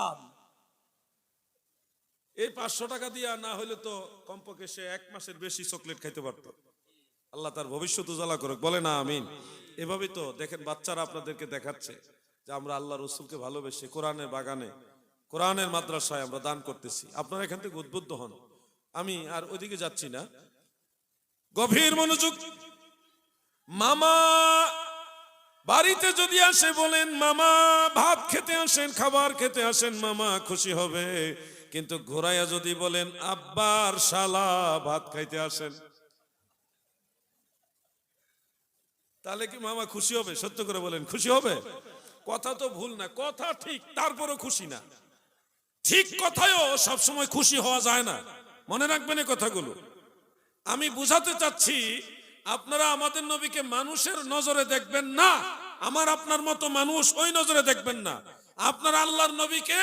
খান এই পাঁচশো টাকা দিয়া না হলে তো কমপক্ষে সে এক মাসের বেশি চকলেট খাইতে পারত। আল্লাহ তার ভবিষ্যৎ উজালা করুক বলে না আমিন। এভাবে তো দেখেন বাচ্চারা আপনাদেরকে দেখাচ্ছে যে আমরা আল্লাহ রসুলকে ভালোবেসে কোরআনের বাগানে, কোরআনের মাদ্রাসায় আমরা দান করতেছি। আপনারা এখান থেকে উদ্বুদ্ধ হন। আমি আর ওইদিকে যাচ্ছি না। গভীর মনোযোগ। মামা বাড়িতে যদি আসে বলেন, মামা, ভাত খেতে আসেন, খাবার খেতে আসেন, মামা, খুশি হবে। কিন্তু ঘোরাইয়া যদি বলেন, আব্বার শালা, ভাত খাইতে আসেন। তাহলে কি মামা খুশি হবে? সত্য করে বলেন, খুশি হবে? কথা তো ভুল না, কথা ঠিক, তারপরও খুশি না। ঠিক কথায়ও সবসময় খুশি হওয়া যায় না। মনে রাখবেন এই কথাগুলো। আমি বুঝাতে চাচ্ছি আপনারা আমাদের নবীকে মানুষের নজরে দেখবেন না। আমার আপনার মতো মানুষ ওই নজরে দেখবেন না। আপনার আল্লাহর নবীকে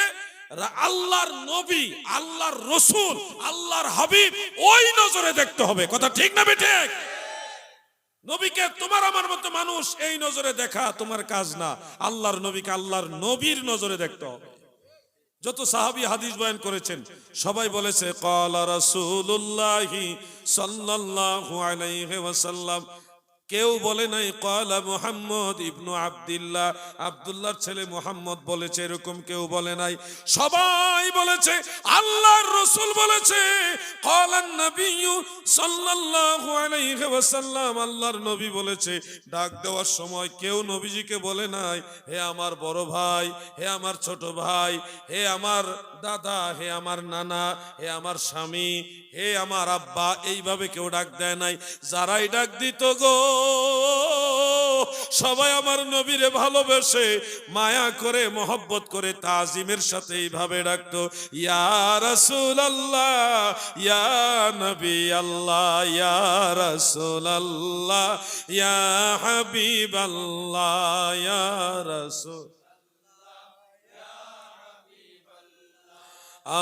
আল্লাহর নবী, আল্লাহর রসুল, আল্লাহর হাবিব ওই নজরে দেখতে হবে। কথা ঠিক না বেঠিক নবীকে তোমার আমার মতো মানুষ এই নজরে দেখা তোমার কাজ না। আল্লাহর নবীকে আল্লাহর নবীর নজরে দেখতে হবে। যত সাহাবি হাদিস বয়ান করেছেন সবাই বলেছে কালা রাসূলুল্লাহি সাল্লাল্লাহু আলাইহি ওয়াসাল্লাম কেউ বলে নাই ক্বালা মুহাম্মদ ইবনু আব্দুল্লাহ। আবদুল্লাহর ছেলে মুহাম্মদ বলেছে, এরকম কেউ বলে নাই। সবাই বলেছে, আল্লাহর রসুল বলেছে ক্বালা নবিয়্যু সাল্লাল্লাহু আলাইহি ওয়াসাল্লাম। আল্লাহর নবী বলেছে, ডাক দেওয়ার সময় কেউ নবীজিকে বলে নাই, হে আমার বড় ভাই, হে আমার ছোট ভাই, হে আমার দাদা, হে আমার নানা, হে আমার স্বামী, হে আমার আব্বা। এইভাবে কেউ ডাক দেয় নাই। যারাই ডাক দিত গো সবাই আমার নবীরে ভালোবেসে মায়া করে, মহব্বত করে তাজিমের সাথে এইভাবে ডাকতো, ইয়া রাসূল আল্লাহ ইয়া নবী আল্লাহ ইয়া রাসূল আল্লাহ ইয়া হাবিব আল্লাহ ইয়া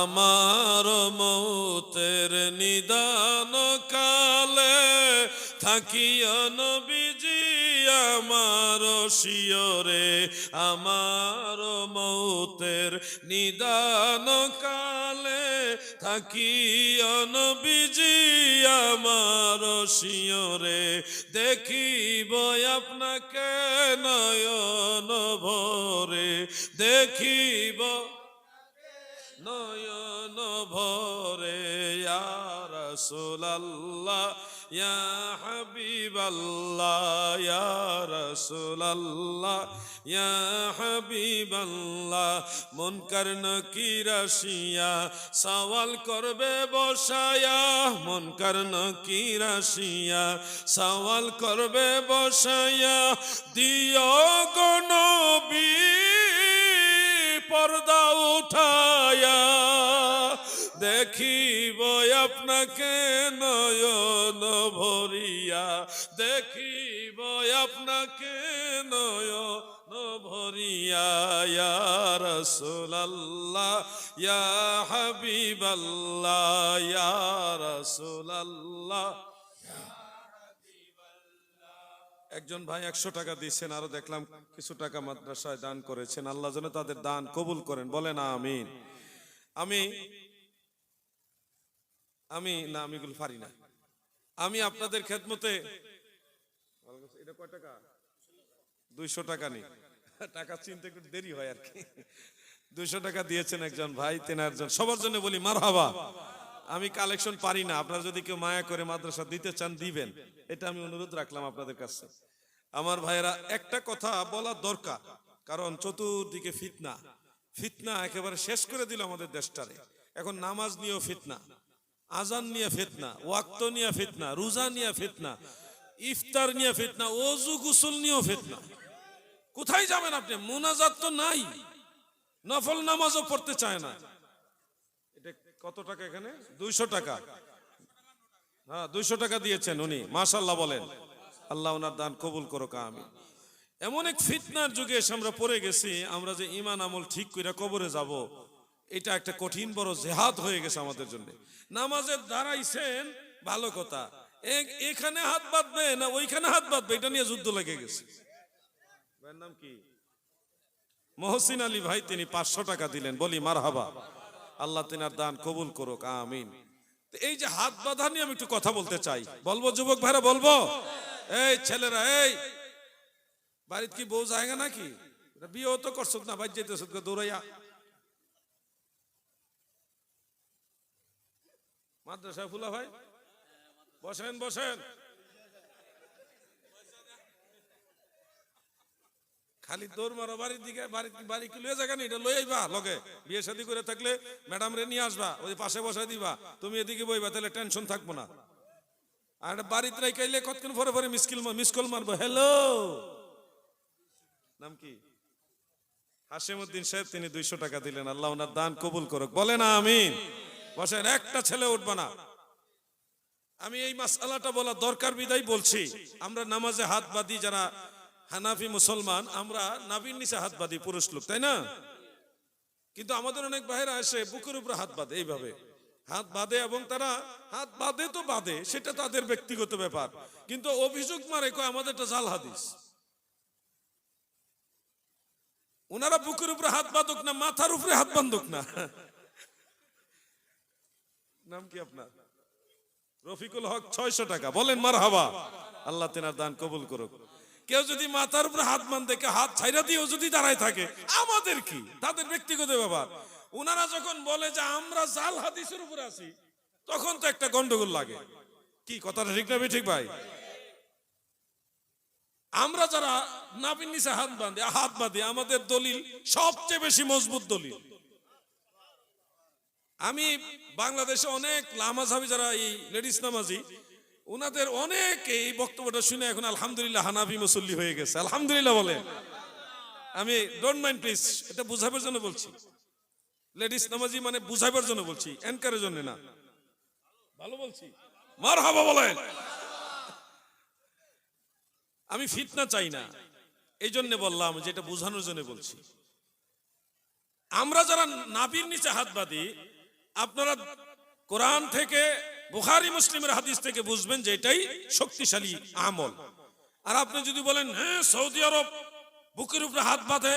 আমার মৌতের নিদান কালে থাকিয়া নবীজি আমার শিয়রে, আমার মৌতের নিদান কালে থাকিয়া নবীজি আমার শিয়রে, দেখিব আপনাকে নয়ন ভরে, দেখিব নয়ন ভরে ইয়া রাসূলুল্লাহ, ইয়া হাবিবাল্লাহ, ইয়া রাসূলুল্লাহ, ইয়া হাবিবাল্লাহ, মনকার নকির আসিয়া সওয়াল করবে বসায়া মন মনকার নকির আসিয়া সওয়াল করবে বসায়া, দিও গো নবী, পর্দা উঠায়া। দেখিব আপনাকে নয়ন ভরিয়া। দেখিব আপনাকে নয়ন ভরিয়া। রাসূলুল্লাহ, ইয়া হাবিবাল্লাহ, ইয়া রাসূলুল্লাহ। একজন ভাই একশো টাকা দিয়েছেন, আরও দেখলাম কিছু টাকা মাদ্রাসায় দান করেছেন। আল্লাহ যেন তাদের দান কবুল করেন। বলেন, আমিন। আমি আমি না, আমি এগুলো পারি না। আমি আপনাদের খেদমতে দুইশো টাকা নেই। টাকা চিনতে একটু দেরি হয় আর কি। দুইশো টাকা দিয়েছেন একজন ভাই তেনার জন সবার জন্য বলি মার হাবা আমি কালেকশন পারি না। আপনারা যদি কেউ মায়া করে মাদ্রাসা দিতে চান, দিবেন। এটা আমি অনুরোধ রাখলাম আপনাদের কাছে। আমার ভাইয়েরা, একটা কথা বলা দরকার। কারণ চতুর্দিকে ফিতনা। ফিতনা একেবারে শেষ করে দিল আমাদের দেশটারে। এখন নামাজ নিয়েও ফিতনা। আজান নিয়ে ফেতনা, ওয়াক্ত নিয়ে ফিতনা, রোজা নিয়ে ফিতনা, ইফতার নিয়ে ফিতনা ওজু গুসুল নিয়েও ফিতনা। কোথায় যাবেন আপনি? মোনাজাত তো নাই। নফল নামাজও পড়তে চায় না। এটা কত টাকা এখানে? দুইশো টাকা। হ্যাঁ দুইশো টাকা দিয়েছেন উনি। মাশাল্লাহ বলেন। আল্লাহ ওনার দান কবুল করো আমি এমন এক ফিতনার যুগে এসে আমরা পড়ে গেছি, আমরা যে ইমান আমল ঠিক করে কবরে যাব এটা একটা কঠিন বড় জেহাদ হয়ে গেছে আমাদের জন্য। নামাজের দাঁড়াইছেন ভালো কথা। এখানে হাত বাঁধবে না ওইখানে হাত বাঁধবে? এটা নিয়ে যুদ্ধ লেগে গেছে। ভাইয়ের নাম কি? মহসিন আলী ভাই তিনি পাঁচশো টাকা দিলেন। বলি মার হাবা আল্লাহ তিনার দান কবুল করুক আমিন। এই যে হাত বাঁধা নিয়ে আমি একটু কথা বলতে চাই। বলব যুবক ভাইরা বলব? এই ছেলেরা এই! বাড়িতে কি বউ জায়গা নাকি? বিয়েও তো করছ না বাড়ি যেতেছ দৌড়াইয়া। মাদ্রাসায় ফুলা ভাই? বসেন বসেন। খালি দৌড় মারো, বাড়ির দিকে বাড়ি কি লয়ে জায়গা নেই এটা লই আইবা লগে। বিয়ে শাদী করে থাকলে ম্যাডাম রে নিয়ে আসবা, ওই পাশে বসাই দিবা। তুমি এদিকে বইবা, তাহলে টেনশন থাকব না। আর বাড়িতে রাইকাইলে কতক্ষণ পরে পরে মিসকিল মিস কল মারবো? হ্যালো নাম কি? হাসিমুদ্দিন সাহেব, তিনি দুইশো টাকা দিলেন। আল্লাহ ওনার দান কবুল করুক। বলে না আমিন। বসেন, একটা ছেলে উঠবে না। আমি এই মাসালাটা বলা দরকার বিদায় বলছি। আমরা নামাজে হাত বাঁধি যারা হানাফি মুসলমান, আমরা নাবির নিচে হাত বাঁধি, পুরুষ লোক, তাই না? কিন্তু আমাদের অনেক বাইরে আসে বুকের উপরে হাত বাঁধে এইভাবে। হাত বাঁধে এবং তারা হাত বাঁধে তো বাঁধে, সেটা তাদের ব্যক্তিগত ব্যাপার। কিন্তু অভিযোগ মারে, কয়, আমাদেরটা জাল হাদিস। ওনারা বুকের উপরে হাত বাঁধুক না, মাথার উপরে হাত বাঁধুক না। নাম কি আপনার? রফিকুল হক ছয়শো টাকা। বলেন মার হাবা আল্লাহ তেনার দান কবুল করুক। কেউ যদি মাথার উপরে হাত মান দেখে হাত ছাইরা দিয়েও যদি দাঁড়ায় থাকে, আমাদের কি? তাদের ব্যক্তিগত ব্যাপার। ওনারা যখন বলে যে আমরা জাল হাদিসের উপরে আছি, তখন তো একটা গন্ডগোল লাগে। কি, কথাটা ঠিক না ঠিক ভাই? আমরা যারা নাবিন নিচে হাত বাঁধে হাত বাঁধে, আমাদের দলিল সবচেয়ে বেশি মজবুত দলিল। আমি বাংলাদেশে অনেক লামাজাবি যারা এই লেডিস নামাজি ওনাদের অনেক এই বক্তব্যটা শুনে এখন আলহামদুলিল্লাহ হানাফি মুসল্লি হয়ে গেছে। আলহামদুলিল্লাহ বলে আমি ডোন্ট মাইন্ড প্লিজ এটা বুঝাবার জন্য বলছি। লেডিস নামাজি মানে বুঝাবার জন্য বলছি, এনকারের জন্য না। ভালো বলছি। মার হাবা বলেন। আমি ফিতনা চাই না। এই জন্য বললাম যে এটা বোঝানোর জন্য বলছি। আমরা যারা নাবির নিচে হাত বাঁধি আপনারা কোরআন থেকে, বুখারি, মুসলিমের হাদিস থেকে বুঝবেন যে এটাই শক্তিশালী আমল। আর আপনি যদি বলেন হ্যাঁ সৌদি আরব বুকের উপরে হাত বাঁধে,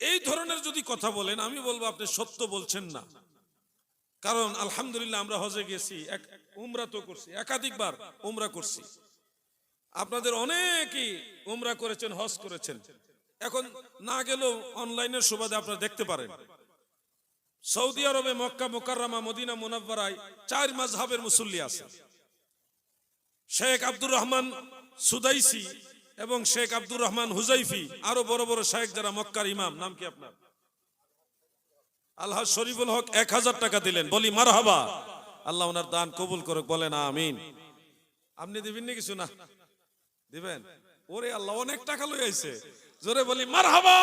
এই ধরনের যদি কথা বলেন, আমি বলব আপনি সত্য বলছেন না। কারণ আলহামদুলিল্লাহ আমরা হজে গেছি, এক উমরা তো করছি, একাধিকবার উমরা করছি। আপনাদের অনেকেই উমরা করেছেন, হজ করেছেন। এখন না গেলেও অনলাইনের সুবাদে আপনারা দেখতে পারেন। সৌদি আরবে মক্কা মোকাররমা, মদিনা মুনাব্বারায় চার মাযহাবের মুসল্লি আছে। শেখ আব্দুর রহমান সুদাইসি এবং শেখ আব্দুর রহমান হুজাইফি, আরও বড় বড় শেখ যারা মক্কার ইমাম। নাম কি আপনার? আল্লাহ শরীফুল হক এক হাজার টাকা দিলেন। বলি, মারহাবা। আল্লাহ ওনার দান কবুল করুক, বলেন আমিন। আপনি দিবেন নি কিছু? না। দিবেন? ওরে আল্লাহ, অনেক টাকা লই জোরে বলি, মারহাবা!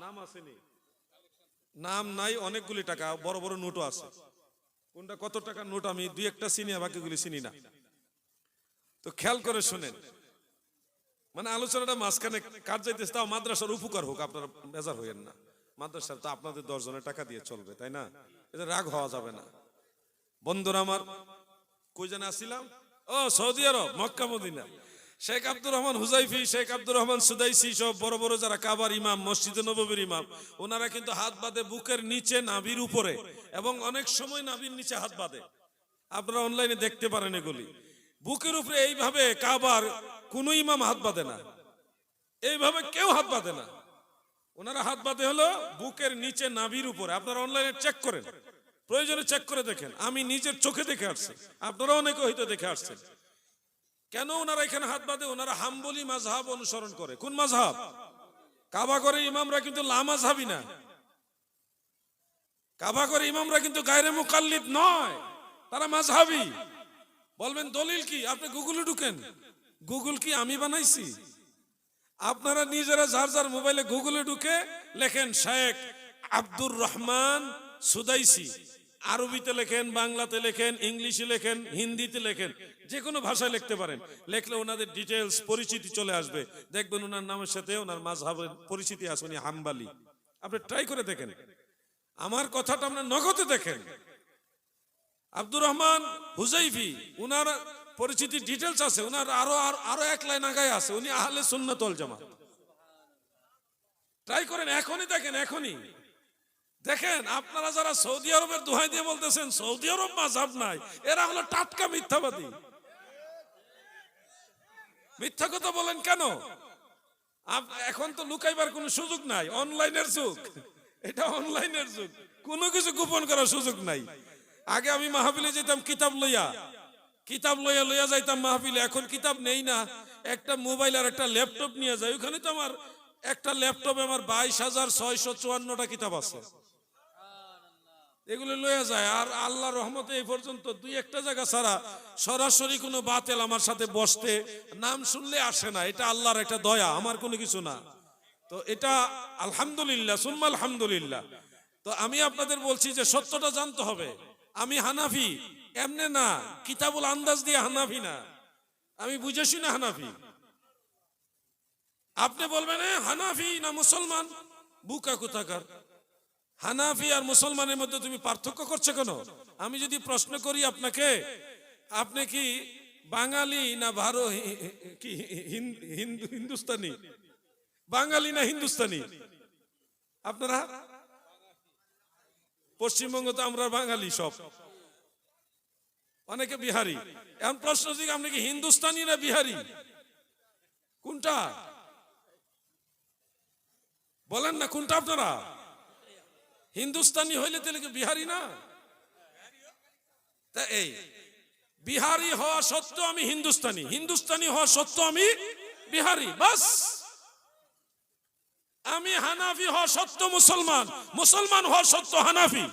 নাম আসেনি। নাম নাই অনেকগুলি টাকা, বড় বড় নোটও আছে। কোনটা কত টাকার নোট আমি দুই একটা চিনি বাকিগুলি চিনি না। তো খেয়াল করে শুনেন মানে আলোচনাটা মাঝখানে কাট যাইতেছে, তাও মাদ্রাসার উপকার হোক, আপনারা বেজার হইয়েন না। মাদ্রাসার তো আপনাদের দশ জনের টাকা দিয়ে চলবে, তাই না? এটা রাগ হওয়া যাবে না। বন্ধুরা আমার, কই জানে আসছিলাম? ও Saudi Arab, Mecca, Medina. Sheikh Abdur Rahman Huzaifi, Sheikh Abdur Rahman Sudaisi সব বড় বড় যারা কাবার ইমাম, মসজিদ নববীর ইমাম, ওনারা কিন্তু হাত বাঁধে বুকের নিচে নাভির উপরে এবং অনেক সময় নাভির নিচে হাত বাঁধে। আপনারা অনলাইনে দেখতে পারেন এগুলি। বুকের উপরে এইভাবে কাবার কোন ইমাম হাত বাঁধে না। এইভাবে কেউ হাত বাঁধে না। ওনারা হাত বাঁধে হলো বুকের নিচে নাভির উপরে। আপনারা অনলাইনে চেক করেন। প্রয়োজনে চেক করে দেখেন। আমি নিজের চোখে দেখে আসছি। আপনারা অনেকে হয়তো দেখে আসছেন। কেন ওনারা এখানে হাত বাঁধে? ওনারা হাম্বলি মাঝহাব অনুসরণ করে। কোন মাঝহাব কাবা করে ইমামরা কিন্তু লামাজহাবি না। কাবা করে ইমামরা কিন্তু গায়রে মুকাল্লিদ নয়। তারা মাঝহাবি বলবেন দলিল কি? আপনি গুগলে ঢুকেন। গুগল কি আমি বানাইছি? আপনারা নিজেরা যার যার মোবাইলে গুগলে ঢুকে লেখেন শেখ আব্দুর রহমান সুদাইসি। আরবিতে লেখেন, বাংলাতে লেখেন, ইংলিশে লেখেন, হিন্দিতে লেখেন, যে কোনো ভাষায় লিখতে পারেন। লেখলে ওনাদের ডিটেলস পরিচিতি চলে আসবে। দেখবেন ওনার নামের সাথে ওনার মাঝহাবের পরিচিতি আছে, উনি হাম্বালি। আপনি ট্রাই করে দেখেন। আমার কথাটা আপনার নগদে দেখেন। আব্দুর রহমান হুজাইফি, উনার পরিচিতি ডিটেলস আছে আরও আর- আরও এক লাইন আগায় আছে, উনি আহলে সুন্নাতল জামাত। ট্রাই করেন, এখনই দেখেন, এখনই। দেখেন, আপনারা যারা সৌদি আরবের দোহাই দিয়ে বলতেছেন, সৌদি আরব মাঝাব নাই, এরা হলো টাটকা মিথ্যাবাদী। মিথ্যা কথা বলেন কেন? এখন তো লুকাইবার কোনো সুযোগ নাই, অনলাইনের যুগ। এটা অনলাইনের যুগ, কোনো কিছু গোপন করার সুযোগ নাই। আগে আমি মাহফিলে যেতাম, কিতাব লইয়া। কিতাব লইয়া লইয়া যাইতাম মাহফিলে, এখন কিতাব নেই না। একটা মোবাইল আর একটা ল্যাপটপ নিয়ে যাই, ওখানে তো আমার একটা ল্যাপটপে আমার বাইশ হাজার ছয়শো চুয়ান্নটা কিতাব আছে। এগুলো লয়ে যায়। আর আল্লাহ রহমতে এই পর্যন্ত দুই একটা জায়গা ছাড়া সরাসরি কোনো বাতেল আমার সাথে বসতে নাম শুনলে আসে না। এটা আল্লাহর একটা দয়া আমার কোনো কিছু না। তো এটা আলহামদুলিল্লাহ সুম্মা আলহামদুলিল্লাহ। তো আমি আপনাদের বলছি যে সত্যটা জানতে হবে। আমি হানাফি এমনে না কিতাবুল আন্দাজ দিয়ে হানাফি না। আমি বুঝেছি না হানাফি। আপনি বলবেন "এ, হানাফি না মুসলমান? বুকা কোথাকার? হানাফি আর মুসলমানের মধ্যে তুমি পার্থক্য করছ কেন? আমি যদি প্রশ্ন করি আপনাকে, আপনি কি বাঙালি না ভারো কি হিন্দু হিন্দুস্তানি? বাঙালি না হিন্দুস্তানি? আপনারা? পশ্চিমবঙ্গ তো আমরা বাঙালি সব। অনেকে বিহারি। এখন প্রশ্ন যদি আপনি কি হিন্দুস্তানি না বিহারি? কোনটা? বলেন না কোনটা আপনারা? হিন্দুস্তানি হইলে তাহলে কি বিহারি না? তা এই, বিহারি হওয়া সত্ত্বেও আমি হিন্দুস্তানি হিন্দুস্তানি হওয়া সত্ত্বেও আমি বিহারি, বাস। আমি হানাফি হওয়া সত্ত্বেও মুসলমান মুসলমান হওয়া সত্ত্বেও হানাফি।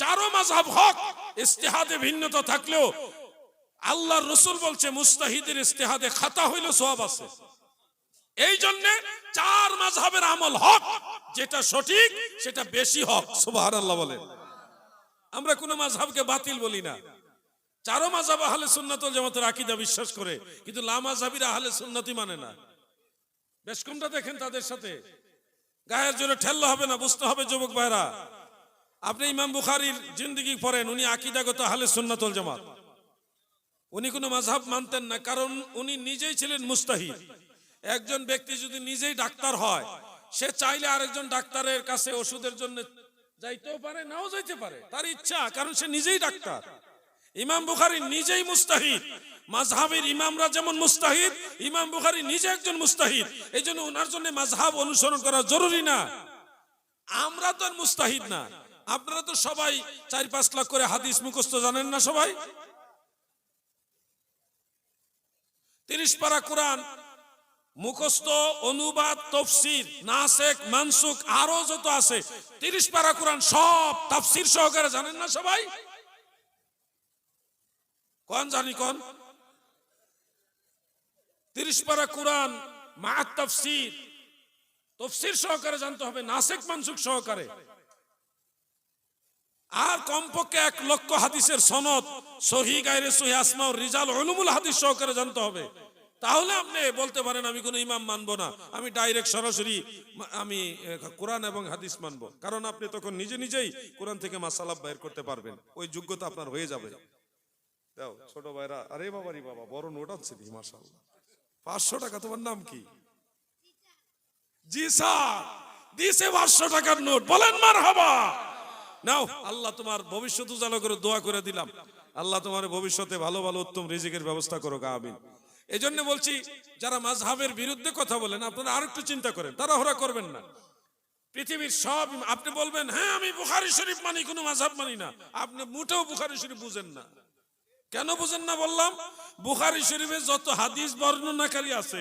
চারো মাযহাব হক, ইস্তেহাদে ভিন্নতা থাকলেও আল্লাহর রসুল বলছে, মুস্তাহিদের ইস্তেহাদে খাতা হইল সওয়াব আছে। এই জন্য চার মাযহাবের আমল হক, যেটা সঠিক, সেটা বেশি হক। সুবহানাল্লাহ বলে। আমরা কোন মাযহাবকে বাতিল বলি না। চারো মাযহাব আহলে সুন্নাতুল জামাতের আকীদা বিশ্বাস করে, কিন্তু লা মাযহাবিরা আহলে সুন্নতি মানে না। বেশ কোনটা দেখেন তাদের সাথে? গায়ের জোরে ঠেললে হবে না, বুঝতে হবে যুবক ভাইরা। আপনি ইমাম বুখারির জিন্দেগি পড়েন, উনি আকীদাগত আহলে সুন্নাতুল জামাত। উনি কোনো মাযহাব মানতেন না, কারণ উনি নিজেই ছিলেন মুস্তাহিদ। একজন ব্যক্তি যদি নিজেই ডাক্তার হয়, সে চাইলে আরেকজন ডাক্তারের কাছে ওষুধের জন্য যাইতেও পারে, নাও যাইতে পারে। তার ইচ্ছা, কারণ সে নিজেই ডাক্তার। ইমাম বুখারী নিজেই মুস্তাহিদ। মাযহাবের ইমামরা যেমন মুস্তাহিদ, ইমাম বুখারী নিজে একজন মুস্তাহিদ। এই জন্য ওনার জন্য মাযহাব অনুসরণ করা জরুরি না। আমরা তো আর মুস্তাহিদ না। আপনারা তো সবাই চার পাঁচ লাখ করে হাদিস মুখস্থ জানেন না সবাই? তিরিশ পারা কোরআন মুখস্থ, অনুবাদ, তফসির, নাসেক মানসুক আরও যত আছে, তিরিশ পারা কোরআন সব তাফসির সহকারে জানেন না সবাই? কোন জানি কোন? তিরিশ পারা কোরআন মা তফসির তফসির সহকারে জানতে হবে, নাসেক মানসুক সহকারে। আর কমপক্ষে এক লক্ষ হাদিসের সনদ সহি গায়রে সহি আসমা রিজাল উলুমুল হাদিস সহকারে জানতে হবে। তাহলে আপনি বলতে পারেন, আমি কোনো ইমাম মানবো না। আমি ডাইরেক্ট সরাসরি আমি কোরআন এবং হাদিস মানবো। কারণ আপনি তখন নিজে নিজেই কোরআন থেকে মাসালাব বের করতে পারবেন। ওই যোগ্যতা আপনার হয়ে যাবে। দাও, ছোট ভাইরা, আরে বাবা রে বাবা, বড় নোট আছে দি মাশাআল্লাহ। পাঁচশো টাকা, তোমার নাম কি? জি স্যার, দিছে পাঁচশো টাকার নোট। বলেন মার হবা নাও, আল্লাহ তোমার ভবিষ্যৎ উজালা করে দোয়া করে দিলাম। আল্লাহ তোমার ভবিষ্যতে ভালো ভালো, উত্তম রিজিকের ব্যবস্থা করো গা আমিন। এই জন্য বলছি, যারা মাঝহাবের বিরুদ্ধে কথা বলেন, আপনারা আর একটু চিন্তা করেন তারা হরা করবেন না। পৃথিবীর সব আপনি বলবেন হ্যাঁ আমি বুখারি শরীফ মানি, কোনো মাঝহাব মানি না। আপনি মোটেও বুখারি শরীফ বুঝেন না। কেন বুঝেন না বললাম? বুখারি শরীফে যত হাদিস বর্ণনাকারী আছে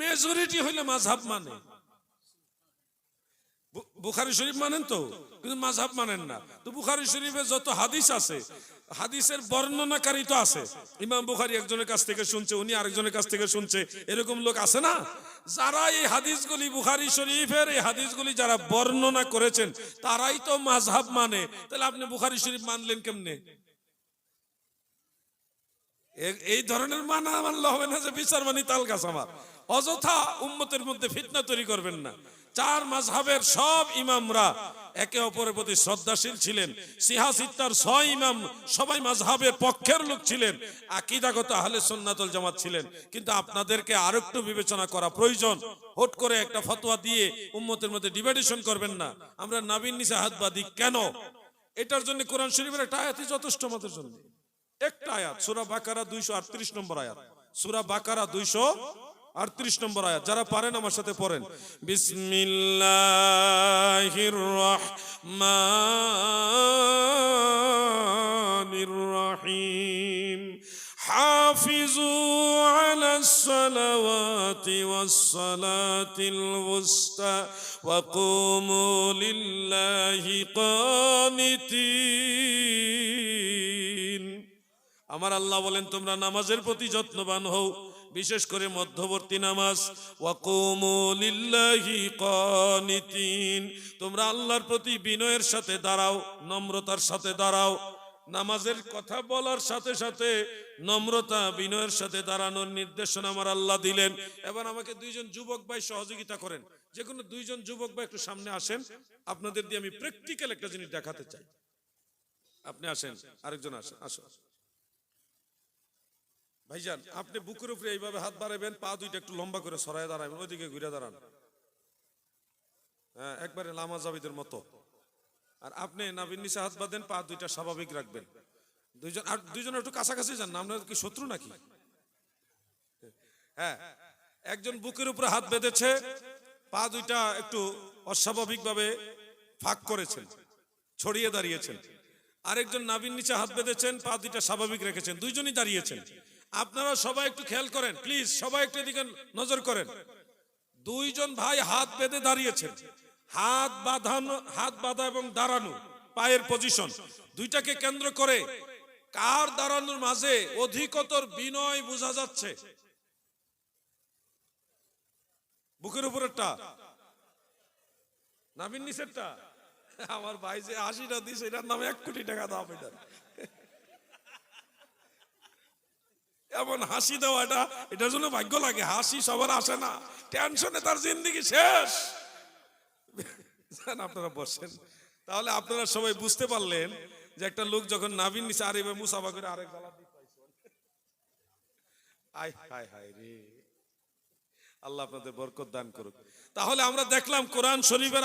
মেজরিটি হইলে মাঝহাব মানে। বুখারি শরীফ মানেন তো? কিন্তু মাঝহাব মানেন না। তো বুখারি শরীফে যত হাদিস আছে, হাদিসের বর্ণনাকারী তো আছে। ইমাম বুখারি একজনের কাছ থেকে শুনছে, উনি আরেকজনের কাছ থেকে শুনছে। এরকম লোক আছে না? যারা এই হাদিসগুলি বুখারি শরীফের, এই হাদিসগুলি যারা বর্ণনা করেছেন, তারাই তো মাঝহাব মানে। তাহলে আপনি বুখারি শরীফ মানলেন কেমনে? এই ধরনের মানা মানলে হবে না যে বিচার মানি তাল গাছ আমার। অযথা উম্মতের মধ্যে ফিতনা তৈরি করবেন না। চার মাঝহাবের সব ইমামরা একে অপরের প্রতি শ্রদ্ধাশীল ছিলেন। সিহাসিত্তার ছয় ইমাম সবাই মাঝহাবের পক্ষের লোক ছিলেন। আকিদাগত আহলে সুন্নাতুল জামাত ছিলেন। কিন্তু আপনাদেরকে আর একটু বিবেচনা করা প্রয়োজন। হুট করে একটা ফতোয়া দিয়ে উম্মতের মধ্যে ডিভাইডেশন করবেন না। আমরা নাবিন নিসে হাতবাদী কেন? এটার জন্য কোরআন শরীফের একটা আয়াতই যথেষ্ট আমাদের জন্য। একটা আয়াত, সুরা বাকারা দুইশো আটত্রিশ নম্বর আয়াত। সুরা বাকারা দুইশো আটত্রিশ নম্বর আয়াত যারা পারেন আমার সাথে পড়েন বিসমিল্লাহির রহমানির রহিম حافظوا على الصلوات والصلاة الوسطى وقوموا لله قانتين আমার আল্লাহ বলেন তোমরা নামাজের প্রতি যত্নবান হও বিশেষ করে মধ্যবর্তী নামাজ। ওয়াকুমু লিল্লাহি কানিতিন। তোমরা আল্লাহর প্রতি বিনয়ের সাথে দাঁড়াও, নম্রতার সাথে দাঁড়াও। নামাজের কথা বলার সাথে সাথে নম্রতা, বিনয়ের সাথে দাঁড়ানোর নির্দেশনা আমার আল্লাহ দিলেন। এবার আমাকে দুইজন যুবক ভাই সহযোগিতা করেন। যে কোনো দুইজন যুবক ভাই একটু সামনে আসেন। আপনাদের দিয়ে আমি প্র্যাকটিক্যাল একটা জিনিস দেখাতে চাই। আপনি আসেন, আরেকজন আসেন, আসো। ভাইজান, আপনি বুকের উপরে এইভাবে হাত বাড়াবেন পা দুইটা একটু লম্বা করে সরায় দাঁড়াবেন ওইদিকে ঘুরে দাঁড়ান। হ্যাঁ একবারে লামা জাবিদের মতো। আর আপনি নাবিন নিচে হাত বাঁধেন, পা দুইটা স্বাভাবিক রাখবেন। দুইজন, আর দুইজন একটু কাছাকাছি যান না, আপনার কি শত্রু নাকি? হ্যাঁ একজন বুকের উপরে হাত বেঁধেছে, পা দুইটা একটু অস্বাভাবিক ভাবে ফাঁক করেছেন, ছড়িয়ে দাঁড়িয়েছেন। আরেকজন নাবিন নিচে হাত বেঁধেছেন, পা দুইটা স্বাভাবিক রেখেছেন, দুইজনই দাঁড়িয়েছেন। আপনারা সবাই একটু খেয়াল করেন প্লিজ সবাই একটু এদিকে নজর করেন। দুইজন ভাই হাত বেঁধে দাঁড়িয়েছেন। হাত বাঁধানো, হাত বাঁধা এবং দাঁড়ানো, পায়ের পজিশন দুইটাকে কেন্দ্র করে কার দাঁড়ানোর মাঝে অধিকতর বিনয় বোঝা যাচ্ছে? বুকের উপরেরটা। নাবিন নিচেরটা। আমার ভাই যে আশিটা দিছে, এটার নামে এক কোটি টাকা দাম এটার এমন হাসি দেওয়া এটা এটার জন্য ভাগ্য লাগে, হাসি সবার আসে না। টেনশনে তার জিন্দগি শেষ। আপনারা বসেন তাহলে আপনারা সবাই বুঝতে পারলেন যে একটা লোক যখন নাবিন নিচে আর এবার মুসাফা করে আরেক আল্লাহ আপনাদের বরকত দান করুক। তাহলে আমরা দেখলাম কোরআন শরীফের